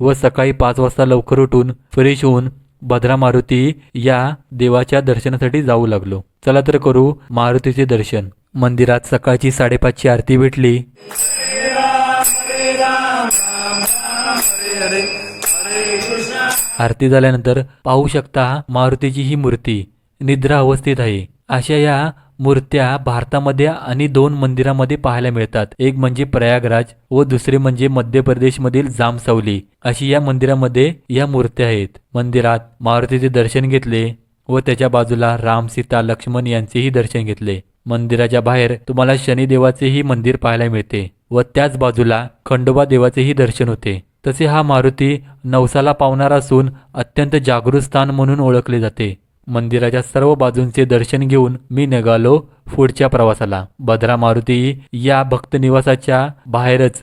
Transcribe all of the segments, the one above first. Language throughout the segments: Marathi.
व सकाळी पाच वाजता लवकर उठून फ्रेश होऊन भद्रा मारुती या देवाच्या दर्शनासाठी जाऊ लागलो. चला तर करू मारुतीचे दर्शन. मंदिरात सकाळची साडेपाचची आरती भेटली. आरती झाल्यानंतर पाहू शकता मारुतीची ही मूर्ती निद्रा अवस्थेत आहे. अशा या मूर्त्या भारतामध्ये आणि दोन मंदिरामध्ये पाहायला मिळतात. एक म्हणजे प्रयागराज व दुसरे म्हणजे मध्य प्रदेशमधील जामसावली. अशी या मंदिरामध्ये या मूर्त्या आहेत. मंदिरात मारुतीचे दर्शन घेतले व त्याच्या बाजूला राम सीता लक्ष्मण यांचेही दर्शन घेतले. मंदिराच्या बाहेर तुम्हाला शनिदेवाचेही मंदिर पाहायला मिळते व त्याच बाजूला खंडोबा देवाचेही दर्शन होते. तसे हा मारुती नवसाला पावणारा असून अत्यंत जागृत स्थान म्हणून ओळखले जाते. मंदिराच्या सर्व बाजूंचे दर्शन घेऊन मी निघालो पुढच्या प्रवासाला. भद्रा मारुती या भक्त निवासाच्या बाहेरच.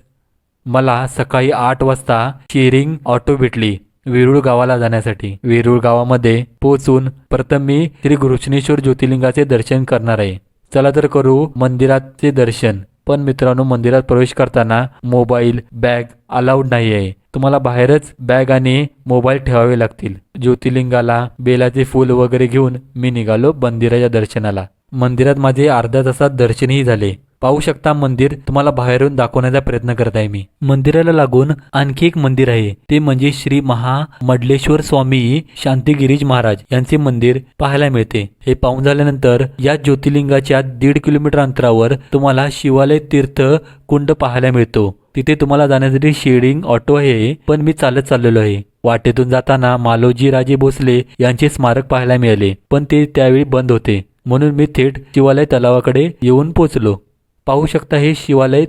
मला सकाळी आठ वाजता शेअरिंग ऑटो भेटली वेरूळ गावाला जाण्यासाठी. वेरूळ गावामध्ये पोहोचून प्रथम मी श्री घृष्णेश्वर ज्योतिर्लिंगाचे दर्शन करणार आहे. चला तर करू मंदिराचे दर्शन. पण मित्रांनो मंदिरात प्रवेश करताना मोबाईल बॅग अलाउड नाही आहे तुम्हाला बाहेरच बॅग आणि मोबाईल ठेवावे लागतील. ज्योतिर्लिंगाला बेलाचे फूल वगैरे घेऊन मी निघालो मंदिराच्या दर्शनाला. मंदिरात माझे अर्ध्या तासात दर्शनही झाले. पाहू शकता मंदिर तुम्हाला बाहेरून दाखवण्याचा प्रयत्न करत आहे मी. मंदिराला लागून आणखी एक मंदिर आहे. ते म्हणजे श्री महामडलेश्वर स्वामी शांतिगिरीज महाराज यांचे मंदिर पाहायला मिळते. हे पाहून झाल्यानंतर या ज्योतिर्लिंगाच्या दीड किलोमीटर अंतरावर तुम्हाला शिवालय तीर्थ कुंड पाहायला मिळतो. तिथे तुम्हाला जाण्यासाठी शेडिंग ऑटो आहे पण मी चालत चाललेलो आहे. वाटेतून जाताना मालोजी राजे भोसले यांचे स्मारक पाहायला मिळाले पण ते त्यावेळी बंद होते. म्हणून मी थेट शिवालय तलावाकडे येऊन पोचलो पाहू शकता हे शिवालय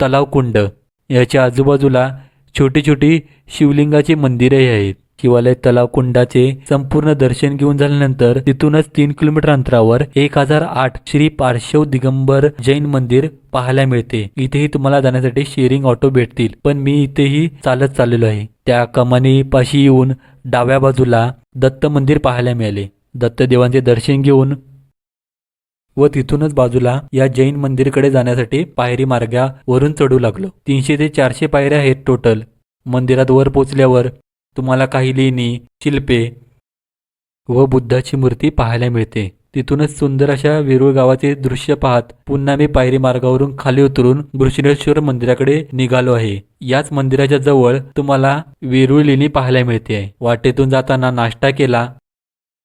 तलाव कुंड. याच्या आजूबाजूला छोटी छोटी शिवलिंगाची मंदिरे आहेत. शिवालय तलाव कुंडाचे संपूर्ण दर्शन घेऊन झाल्यानंतर तिथूनच तीन किलोमीटर अंतरावर एक हजार आठ श्री पार्श्व दिगंबर जैन मंदिर पाहायला मिळते. इथेही तुम्हाला जाण्यासाठी शेअरिंग ऑटो भेटतील. पण मी इथेही चालत चाललेलो आहे. त्या कमानी पाशी येऊन डाव्या बाजूला दत्त मंदिर पाहायला मिळाले. दत्तदेवांचे दर्शन घेऊन व तिथूनच बाजूला या जैन मंदिरकडे जाण्यासाठी पायरी मार्गावरून चढू लागलो. तीनशे ते चारशे पायऱ्या आहेत टोटल मंदिरात वर पोचल्यावर तुम्हाला काही लेणी शिल्पे व बुद्धाची मूर्ती पाहायला मिळते. तिथूनच सुंदर अशा वेरूळ गावाचे दृश्य पाहत पुन्हा मी पायरी मार्गावरून खाली उतरून घृष्णेश्वर मंदिराकडे निघालो आहे. याच मंदिराच्या जवळ तुम्हाला वेरूळ लेणी पाहायला मिळते. आहे वाटेतून जाताना नाश्ता केला